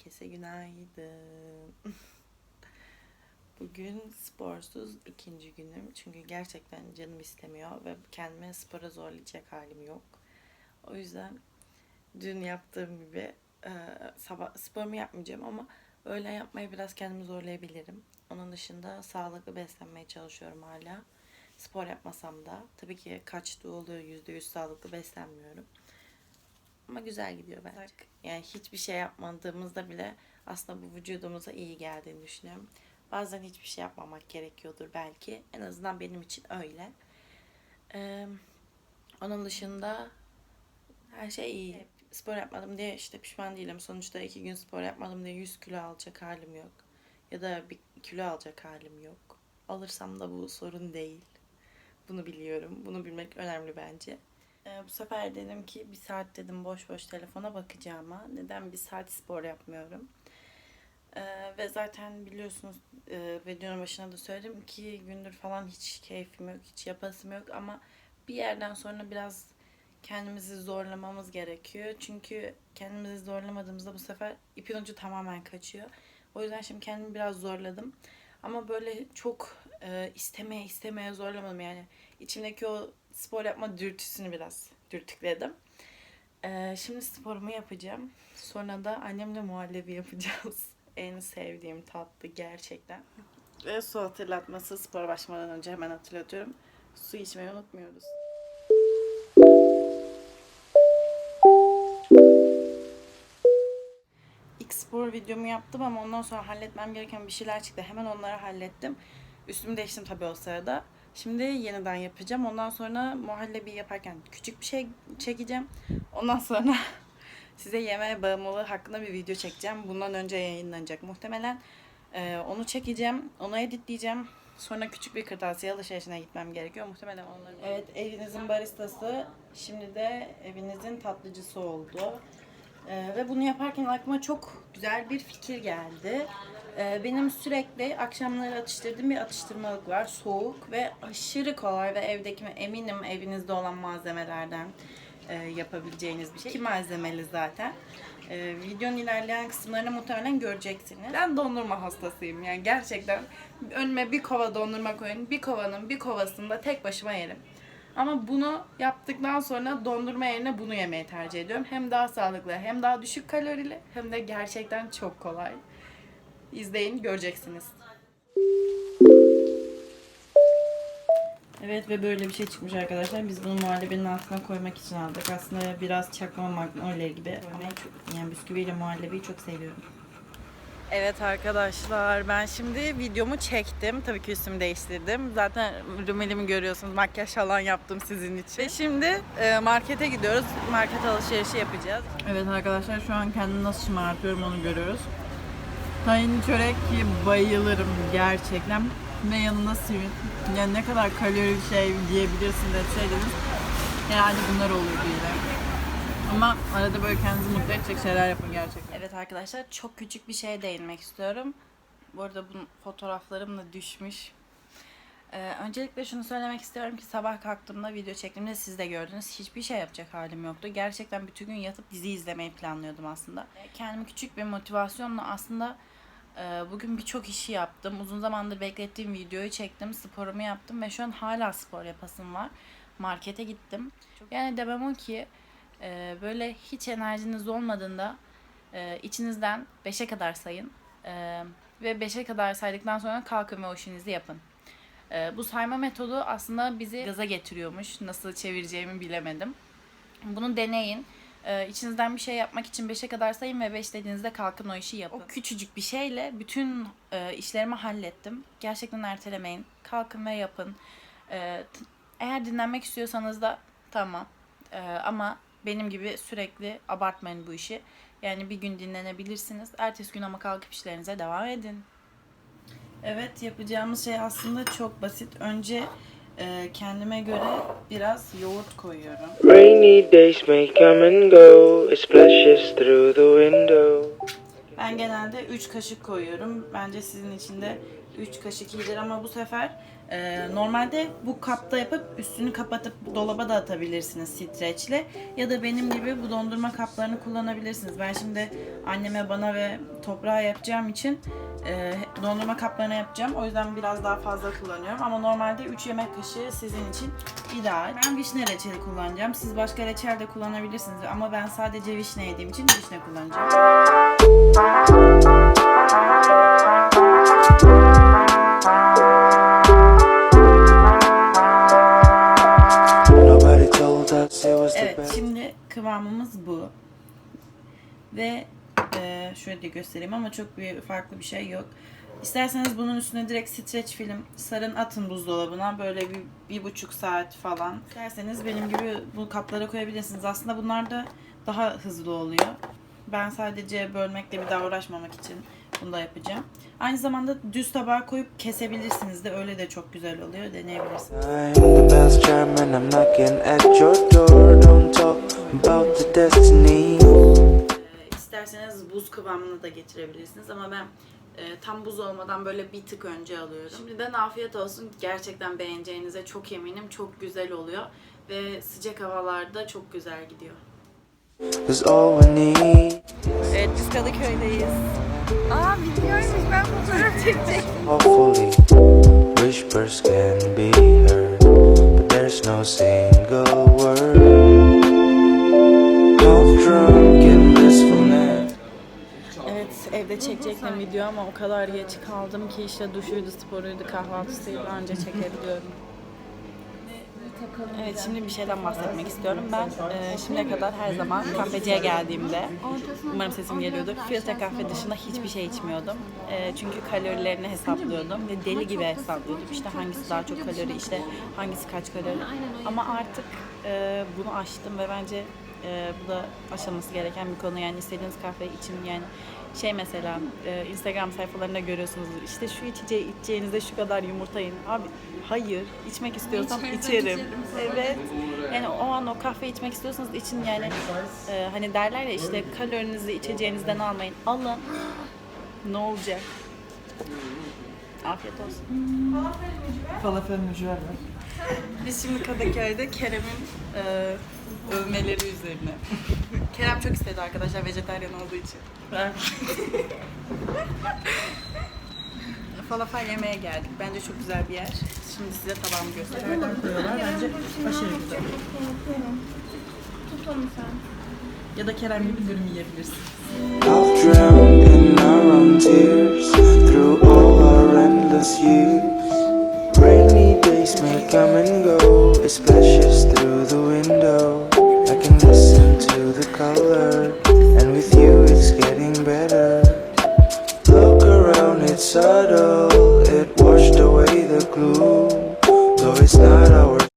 Herkese günaydın. Bugün sporsuz ikinci günüm. Çünkü gerçekten canım istemiyor ve kendimi spora zorlayacak halim yok. O yüzden dün yaptığım gibi e, sabah sporumu yapmayacağım ama öğlen yapmayı biraz kendimi zorlayabilirim. Onun dışında sağlıklı beslenmeye çalışıyorum hala. Spor yapmasam da tabii ki kaçtığı oluyor yüzde yüz sağlıklı beslenmiyorum. Ama güzel gidiyor bence. Yani hiçbir şey yapmadığımızda bile aslında bu vücudumuza iyi geldiğini düşünüyorum. Bazen hiçbir şey yapmamak gerekiyordur belki. En azından benim için öyle. Ee, onun dışında her şey iyi. Spor yapmadım diye işte pişman değilim. Sonuçta iki gün spor yapmadım diye 100 kilo alacak halim yok. Ya da bir kilo alacak halim yok. Alırsam da bu sorun değil. Bunu biliyorum. Bunu bilmek önemli bence. Ee, bu sefer dedim ki bir saat dedim boş boş telefona bakacağıma neden bir saat spor yapmıyorum. Ee, ve zaten biliyorsunuz e, videonun başına da söyledim iki gündür falan hiç keyfim yok, hiç yapasım yok ama bir yerden sonra biraz kendimizi zorlamamız gerekiyor. Çünkü kendimizi zorlamadığımızda bu sefer ipin ucu tamamen kaçıyor. O yüzden şimdi kendimi biraz zorladım. Ama böyle çok e, istemeye istemeye zorlamadım yani. içimdeki o spor yapma dürtüsünü biraz dürtükledim. Ee, şimdi sporumu yapacağım. Sonra da annemle muhallebi yapacağız. en sevdiğim tatlı gerçekten. Ve su hatırlatması spora başlamadan önce hemen hatırlatıyorum. Su içmeyi unutmuyoruz. İlk spor videomu yaptım ama ondan sonra halletmem gereken bir şeyler çıktı. Hemen onları hallettim. Üstümü değiştim tabii o sırada. Şimdi yeniden yapacağım. Ondan sonra muhallebi yaparken küçük bir şey çekeceğim. Ondan sonra size yeme bağımlılığı hakkında bir video çekeceğim. Bundan önce yayınlanacak muhtemelen. Ee, onu çekeceğim. Onu editleyeceğim. Sonra küçük bir kırtasiye alışverişine gitmem gerekiyor. Muhtemelen onları... Evet evinizin baristası şimdi de evinizin tatlıcısı oldu. Ee, ve bunu yaparken aklıma çok güzel bir fikir geldi. Ee, benim sürekli akşamları atıştırdığım bir atıştırmalık var. Soğuk ve aşırı kolay ve evdeki eminim evinizde olan malzemelerden e, yapabileceğiniz bir şey. İki malzemeli zaten. Ee, videonun ilerleyen kısımlarını muhtemelen göreceksiniz. Ben dondurma hastasıyım yani gerçekten. Önüme bir kova dondurma koyun. Bir kovanın bir kovasında tek başıma yerim. Ama bunu yaptıktan sonra dondurma yerine bunu yemeyi tercih ediyorum. Hem daha sağlıklı, hem daha düşük kalorili, hem de gerçekten çok kolay. İzleyin, göreceksiniz. Evet ve böyle bir şey çıkmış arkadaşlar. Biz bunu muhallebinin altına koymak için aldık. Aslında biraz çakma magnolia gibi. Ama çok, yani bisküviyle muhallebiyi çok seviyorum. Evet arkadaşlar ben şimdi videomu çektim. Tabii ki üstümü değiştirdim. Zaten rümelimi görüyorsunuz. Makyaj falan yaptım sizin için. Ve şimdi e, markete gidiyoruz. Market alışverişi yapacağız. Evet arkadaşlar şu an kendimi nasıl şımartıyorum onu görüyoruz. Tayin çörek ki bayılırım gerçekten. Ve yanında simit. Yani ne kadar kalorili şey diyebilirsin deseydiniz. Yani bunlar olurdu yine. Ama arada böyle kendinizi mutlu edecek şeyler yapın gerçekten. Evet arkadaşlar çok küçük bir şeye değinmek istiyorum. Bu arada bunun fotoğraflarım da düşmüş. Ee, öncelikle şunu söylemek istiyorum ki sabah kalktığımda video çektiğimde siz de gördünüz. Hiçbir şey yapacak halim yoktu. Gerçekten bütün gün yatıp dizi izlemeyi planlıyordum aslında. Kendimi küçük bir motivasyonla aslında e, bugün birçok işi yaptım. Uzun zamandır beklettiğim videoyu çektim. Sporumu yaptım ve şu an hala spor yapasım var. Markete gittim. Yani demem o ki ee, böyle hiç enerjiniz olmadığında e, içinizden 5'e kadar sayın Ee, ve 5'e kadar saydıktan sonra kalkın ve o işinizi yapın. Ee, bu sayma metodu aslında bizi gaza getiriyormuş. Nasıl çevireceğimi bilemedim. Bunu deneyin. Ee, içinizden bir şey yapmak için 5'e kadar sayın ve 5 dediğinizde kalkın o işi yapın. O küçücük bir şeyle bütün e, işlerimi hallettim. Gerçekten ertelemeyin. Kalkın ve yapın. T- eğer dinlenmek istiyorsanız da tamam. Ee, ama benim gibi sürekli abartmayın bu işi. Yani bir gün dinlenebilirsiniz. Ertesi gün ama kalkıp işlerinize devam edin. Evet yapacağımız şey aslında çok basit. Önce e, kendime göre biraz yoğurt koyuyorum. Rainy days may come and go, it splashes through the window. Ben genelde 3 kaşık koyuyorum. Bence sizin için de 3 kaşık iyidir ama bu sefer e, normalde bu kapta yapıp üstünü kapatıp dolaba da atabilirsiniz streçle. Ya da benim gibi bu dondurma kaplarını kullanabilirsiniz. Ben şimdi anneme, bana ve toprağa yapacağım için e, dondurma kaplarına yapacağım. O yüzden biraz daha fazla kullanıyorum. Ama normalde 3 yemek kaşığı sizin için ideal. Ben vişne reçeli kullanacağım. Siz başka reçel de kullanabilirsiniz. Ama ben sadece vişne yediğim için vişne kullanacağım. Evet şimdi kıvamımız bu. Ve e, şöyle de göstereyim ama çok bir farklı bir şey yok. İsterseniz bunun üstüne direkt streç film sarın atın buzdolabına böyle bir, bir buçuk saat falan. İsterseniz benim gibi bu kaplara koyabilirsiniz. Aslında bunlar da daha hızlı oluyor. Ben sadece bölmekle bir daha uğraşmamak için bunu da yapacağım. Aynı zamanda düz tabağa koyup kesebilirsiniz de öyle de çok güzel oluyor. Deneyebilirsiniz. Ee, İsterseniz buz kıvamını da getirebilirsiniz ama ben e, tam buz olmadan böyle bir tık önce alıyorum. Şimdiden afiyet olsun. Gerçekten beğeneceğinize çok eminim. Çok güzel oluyor ve sıcak havalarda çok güzel gidiyor. Evet biz Kadıköy'deyiz. Aa biliyormuş ben fotoğraf çekecektim. hopefully, whispers can be heard. But there's no single word. Half drunk in blissfulness. Evet evde çekecektim video ama o kadar geç kaldım ki işte duşuydu, sporuydu, kahvaltısıydı anca çekebiliyorum. Evet şimdi bir şeyden bahsetmek istiyorum. Ben e, şimdiye kadar her zaman kahveciye geldiğimde umarım sesim geliyordur. Filtre kahve dışında hiçbir şey içmiyordum. E, çünkü kalorilerini hesaplıyordum ve deli gibi hesaplıyordum. İşte hangisi daha çok kalori, işte hangisi kaç kalori. Ama artık e, bunu aştım ve bence e, bu da aşılması gereken bir konu. Yani istediğiniz kahve için yani şey mesela e, Instagram sayfalarında görüyorsunuz işte şu içeceği içeceğinizde şu kadar yumurta yiyin. Abi hayır içmek istiyorsam içerim. Evet. Yani o an o kahve içmek istiyorsanız için yani e, hani derler ya işte kalorinizi içeceğinizden almayın. Alın. Ne olacak? Afiyet olsun. Falafel mücver var. Biz şimdi Kadıköy'de Kerem'in e, övmeleri üzerine. Kerem çok istedi arkadaşlar vejetaryen olduğu için. Falafel yemeye geldik. Bence çok güzel bir yer. Şimdi size tabağımı göstereyim. Nereden koyuyorlar? Bence aşırı güzel. Tut onu sen. Ya da Kerem gibi dürüm yiyebilirsin. Half drowned in our own tears through all our endless years. Come and go. It splashes through the window. I can listen to the color, and with you it's getting better. Look around, it's subtle. It washed away the gloom, though it's not our